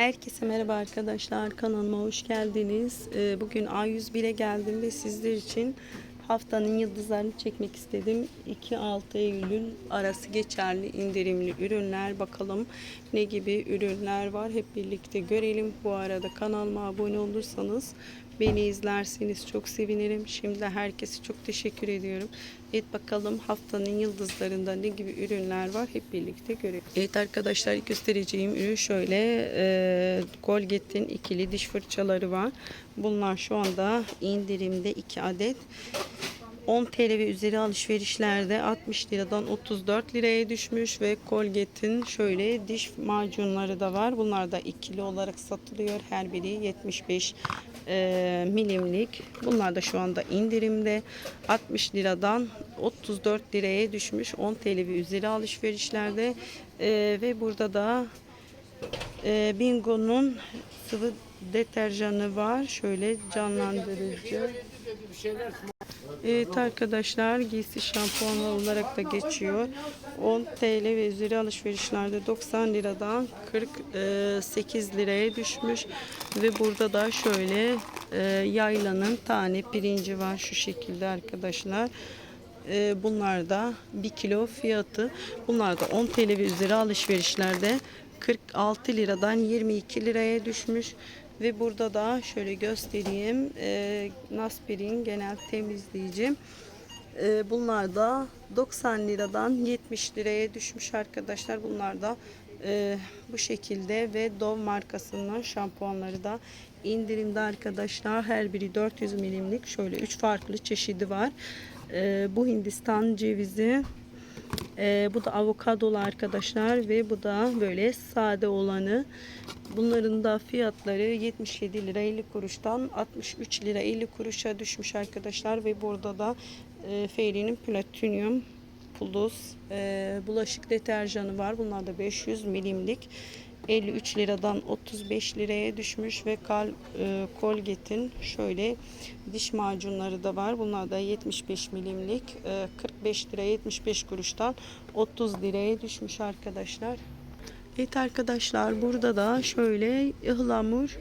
Herkese merhaba arkadaşlar kanalıma hoş geldiniz. Ee, Bugün A101'e geldim ve sizler için haftanın yıldızlarını çekmek istedim. 2-6 Eylül arası geçerli indirimli ürünler bakalım ne gibi ürünler var hep birlikte görelim. Bu arada kanalıma abone olursanız beni izlerseniz çok sevinirim. Şimdi herkese çok teşekkür ediyorum. Evet bakalım haftanın yıldızlarında ne gibi ürünler var hep birlikte görelim. Evet arkadaşlar göstereceğim ürün şöyle e, Colgate'in ikili diş fırçaları var. Bunlar şu anda indirimde 2 adet. 10 TL ve üzeri alışverişlerde 60 liradan 34 liraya düşmüş ve Colgate'in şöyle diş macunları da var. Bunlar da ikili olarak satılıyor. Her biri 75 e, milimlik. Bunlar da şu anda indirimde 60 liradan 34 liraya düşmüş 10 TL ve üzeri alışverişlerde E, ve burada da e, Bingo'nun sıvı deterjanı var. Şöyle canlandırıcı. Evet arkadaşlar giysi şampuanı olarak da geçiyor. 10 TL ve üzeri alışverişlerde 90 liradan 48 liraya düşmüş. Ve burada da şöyle e, yaylanın tane pirinci var şu şekilde arkadaşlar. E, bunlar da 1 kilo fiyatı. Bunlar da 10 TL ve üzeri alışverişlerde 46 liradan 22 liraya düşmüş. Ve burada da şöyle göstereyim. E, Naspirin genel temizleyici. E, bunlar da 90 liradan 70 liraya düşmüş arkadaşlar. Bunlar da e, bu şekilde ve Dove markasının şampuanları da indirimde arkadaşlar. Her biri 400 milimlik. Şöyle 3 farklı çeşidi var. E, bu Hindistan cevizi. Ee, bu da avokadolu arkadaşlar ve bu da böyle sade olanı. Bunların da fiyatları 77 lira 50 kuruştan 63 lira 50 kuruşa düşmüş arkadaşlar ve burada da e, Fairy'nin Platinum Plus e, bulaşık deterjanı var. Bunlar da 500 milimlik. 53 liradan 35 liraya düşmüş ve Kal, e, Colgate'in şöyle diş macunları da var. Bunlar da 75 milimlik e, 45 lira 75 kuruştan 30 liraya düşmüş arkadaşlar. Evet arkadaşlar burada da şöyle ıhlamur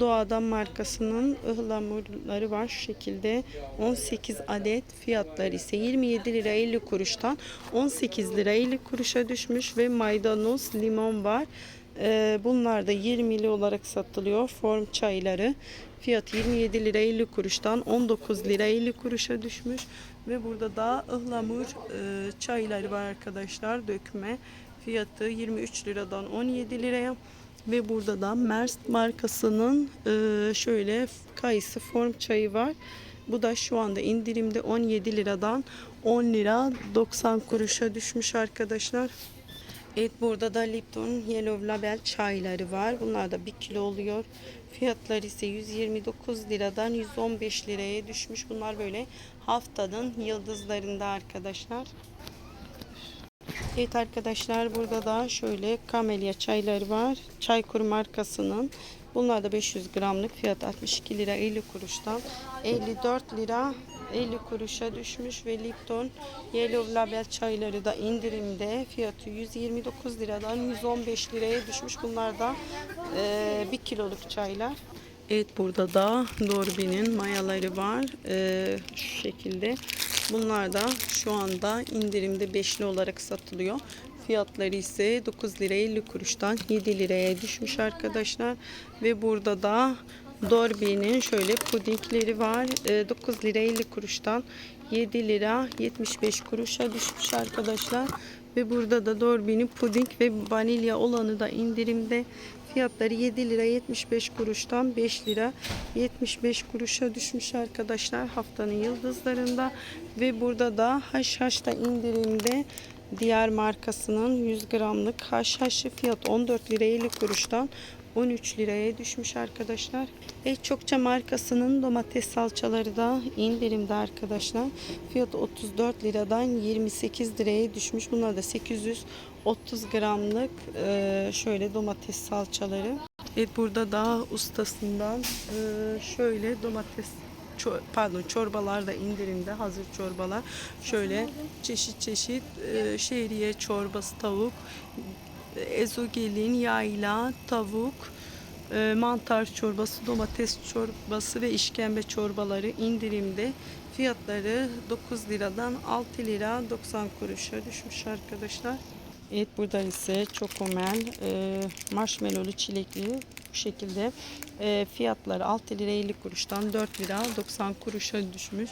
Doğadan markasının ıhlamurları var şu şekilde 18 adet fiyatları ise 27 lira 50 kuruştan 18 lira 50 kuruşa düşmüş ve maydanoz limon var. Ee, bunlar da 20'li olarak satılıyor. Form çayları. Fiyatı 27 lira 50 kuruştan 19 lira 50 kuruşa düşmüş. Ve burada da ıhlamur e, çayları var arkadaşlar. Dökme. Fiyatı 23 liradan 17 liraya. Ve burada da Mers markasının e, şöyle kayısı form çayı var. Bu da şu anda indirimde 17 liradan 10 lira 90 kuruşa düşmüş arkadaşlar. Evet burada da Lipton Yellow Label çayları var. Bunlar da 1 kilo oluyor. Fiyatları ise 129 liradan 115 liraya düşmüş. Bunlar böyle haftanın yıldızlarında arkadaşlar. Evet arkadaşlar burada da şöyle kamelya çayları var. Çaykur markasının. Bunlar da 500 gramlık fiyat 62 lira 50 kuruştan 54 lira 50 kuruşa düşmüş ve Lipton Yellow Label çayları da indirimde fiyatı 129 liradan 115 liraya düşmüş. Bunlar da e, 1 kiloluk çaylar. Evet burada da Dorbi'nin mayaları var. E, şu şekilde. Bunlar da şu anda indirimde beşli olarak satılıyor. Fiyatları ise 9 lira 50 kuruştan 7 liraya düşmüş arkadaşlar. Ve burada da Dorbi'nin şöyle pudingleri var. Ee, 9 lira 50 kuruştan 7 lira 75 kuruşa düşmüş arkadaşlar. Ve burada da Dorbi'nin puding ve vanilya olanı da indirimde. Fiyatları 7 lira 75 kuruştan 5 lira 75 kuruşa düşmüş arkadaşlar haftanın yıldızlarında. Ve burada da haşhaş da indirimde diğer markasının 100 gramlık haşhaşı fiyat 14 lira 50 kuruştan 13 liraya düşmüş arkadaşlar. E çokça markasının domates salçaları da indirimde arkadaşlar. Fiyatı 34 liradan 28 liraya düşmüş. Bunlar da 830 gramlık e, şöyle domates salçaları. Evet burada da ustasından e, şöyle domates pardon çorbalar da indirimde hazır çorbalar. Şöyle çeşit çeşit e, şehriye çorbası tavuk, ezogelin, yayla, tavuk, e, mantar çorbası, domates çorbası ve işkembe çorbaları indirimde. Fiyatları 9 liradan 6 lira 90 kuruşa düşmüş arkadaşlar. Evet burada ise çokomel, e, marshmallowlu çilekli bu şekilde e, fiyatları 6 lira 50 kuruştan 4 lira 90 kuruşa düşmüş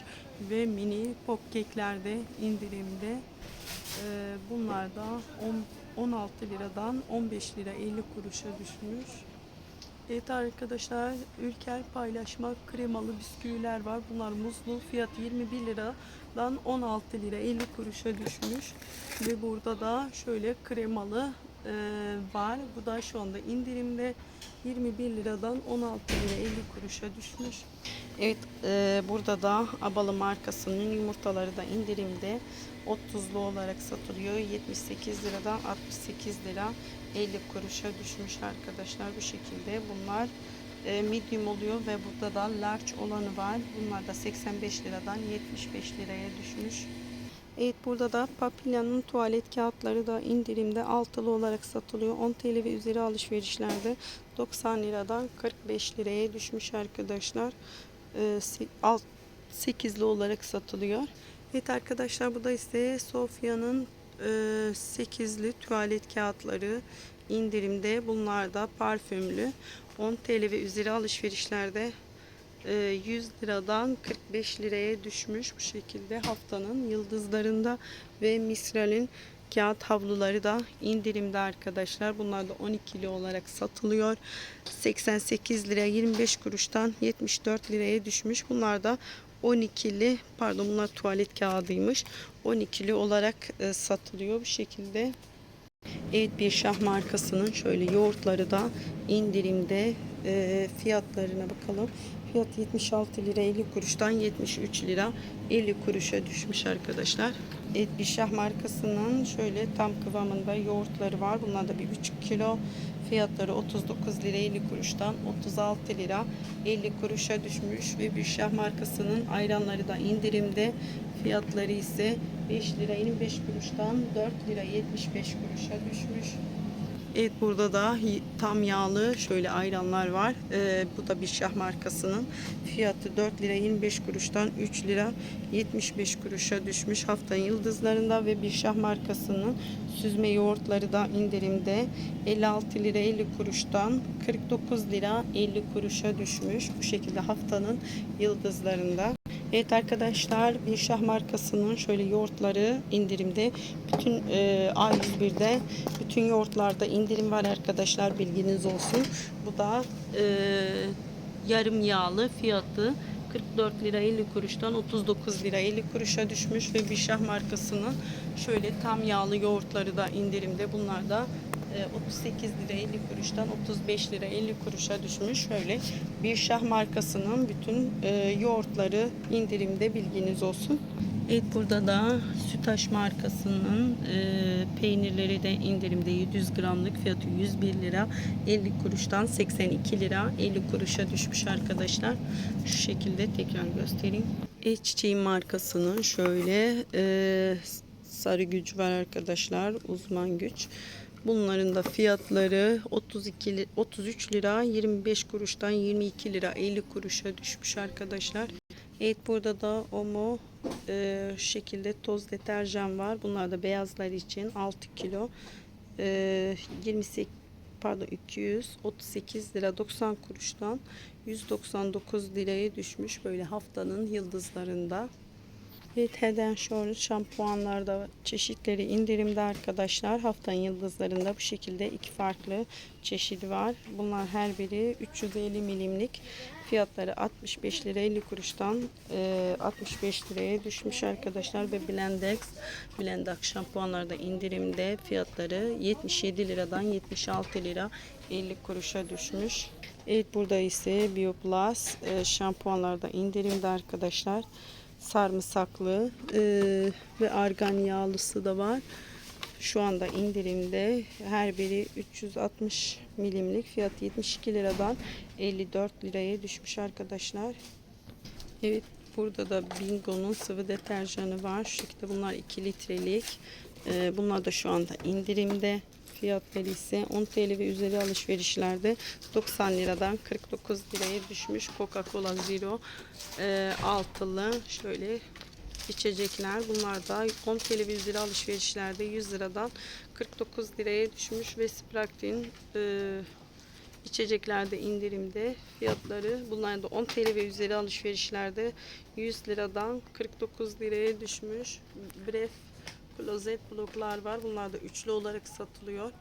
ve mini popkekler de indirimde. E, bunlar da on- 16 liradan 15 lira 50 kuruşa düşmüş. Evet arkadaşlar Ülker paylaşma kremalı bisküviler var. Bunlar muzlu fiyat 21 liradan 16 lira 50 kuruşa düşmüş. Ve burada da şöyle kremalı e, var. Bu da şu anda indirimde 21 liradan 16 lira 50 kuruşa düşmüş. Evet e, burada da Abalı markasının yumurtaları da indirimde 30'lu olarak satılıyor. 78 liradan 68 lira 50 kuruşa düşmüş arkadaşlar bu şekilde. Bunlar e, medium oluyor ve burada da large olanı var. Bunlar da 85 liradan 75 liraya düşmüş. Evet burada da Papilla'nın tuvalet kağıtları da indirimde altılı olarak satılıyor. 10 TL ve üzeri alışverişlerde 90 liradan 45 liraya düşmüş arkadaşlar. Se- alt 8'li olarak satılıyor. Evet arkadaşlar bu da ise Sofya'nın e, 8'li tuvalet kağıtları indirimde. Bunlar da parfümlü. 10 TL ve üzeri alışverişlerde e, 100 liradan 45 liraya düşmüş bu şekilde haftanın yıldızlarında ve Misral'in kağıt havluları da indirimde arkadaşlar. Bunlar da 12'li olarak satılıyor. 88 lira 25 kuruştan 74 liraya düşmüş. Bunlar da 12'li pardon bunlar tuvalet kağıdıymış. 12'li olarak e, satılıyor bu şekilde. Evet bir şah markasının şöyle yoğurtları da indirimde e, fiyatlarına bakalım. Fiyat 76 lira 50 kuruştan 73 lira 50 kuruşa düşmüş arkadaşlar. Evet bir şah markasının şöyle tam kıvamında yoğurtları var. Bunlar da bir 3 kilo. Fiyatları 39 lira 50 kuruştan 36 lira 50 kuruşa düşmüş ve bir şah markasının ayranları da indirimde. Fiyatları ise 5 lira 25 kuruştan 4 lira 75 kuruşa düşmüş. Evet burada da tam yağlı şöyle ayranlar var. Ee, bu da bir şah markasının fiyatı 4 lira 25 kuruştan 3 lira 75 kuruşa düşmüş haftanın yıldızlarında ve bir şah markasının süzme yoğurtları da indirimde 56 lira 50 kuruştan 49 lira 50 kuruşa düşmüş bu şekilde haftanın yıldızlarında. Evet arkadaşlar bir şah markasının şöyle yoğurtları indirimde. Bütün e, A101'de bütün yoğurtlarda indirim var arkadaşlar bilginiz olsun. Bu da e, yarım yağlı fiyatı 44 lira 50 kuruştan 39 lira 50 kuruşa düşmüş ve bir şah markasının şöyle tam yağlı yoğurtları da indirimde. Bunlar da 38 lira 50 kuruştan 35 lira 50 kuruşa düşmüş. Şöyle bir şah markasının bütün e, yoğurtları indirimde bilginiz olsun. Evet burada da Sütaş markasının e, peynirleri de indirimde 700 gramlık fiyatı 101 lira 50 kuruştan 82 lira 50 kuruşa düşmüş arkadaşlar. Şu şekilde tekrar göstereyim. E çiçeği markasının şöyle e, sarı güç var arkadaşlar uzman güç. Bunların da fiyatları 32 li- 33 lira 25 kuruştan 22 lira 50 kuruşa düşmüş arkadaşlar. Evet burada da Omo e, şekilde toz deterjan var. Bunlar da beyazlar için 6 kilo. E, 28 pardon 238 lira 90 kuruştan 199 liraya düşmüş böyle haftanın yıldızlarında. Evet Head Shoulders şampuanlarda çeşitleri indirimde arkadaşlar. Haftanın yıldızlarında bu şekilde iki farklı çeşidi var. Bunlar her biri 350 milimlik. Fiyatları 65 lira 50 kuruştan e, 65 liraya düşmüş arkadaşlar ve Blendex Blendex şampuanlarda indirimde fiyatları 77 liradan 76 lira 50 kuruşa düşmüş. Evet burada ise Bioplus e, şampuanlarda indirimde arkadaşlar sarımsaklı e, ve argan yağlısı da var. Şu anda indirimde her biri 360 milimlik fiyat 72 liradan 54 liraya düşmüş arkadaşlar. Evet burada da Bingo'nun sıvı deterjanı var. Şu şekilde bunlar 2 litrelik. E, bunlar da şu anda indirimde. Fiyatları ise 10 TL ve üzeri alışverişlerde 90 liradan 49 liraya düşmüş. Coca-Cola Zero e, altılı şöyle içecekler. Bunlar da 10 TL ve üzeri alışverişlerde 100 liradan 49 liraya düşmüş ve Sprite'in e, içeceklerde indirimde fiyatları bunlar da 10 TL ve üzeri alışverişlerde 100 liradan 49 liraya düşmüş. Bref klozet bloklar var. Bunlar da üçlü olarak satılıyor.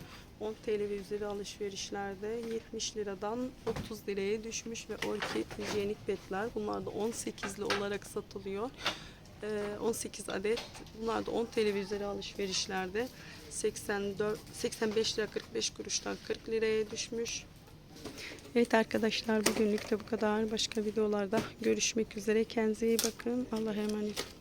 10 TL ve üzeri alışverişlerde 70 liradan 30 liraya düşmüş ve orkid hijyenik betler. Bunlar da 18'li olarak satılıyor. Ee, 18 adet. Bunlar da 10 TL üzeri alışverişlerde 84 85 lira 45 kuruştan 40 liraya düşmüş. Evet arkadaşlar bugünlük de bu kadar. Başka videolarda görüşmek üzere. Kendinize iyi bakın. Allah'a emanet.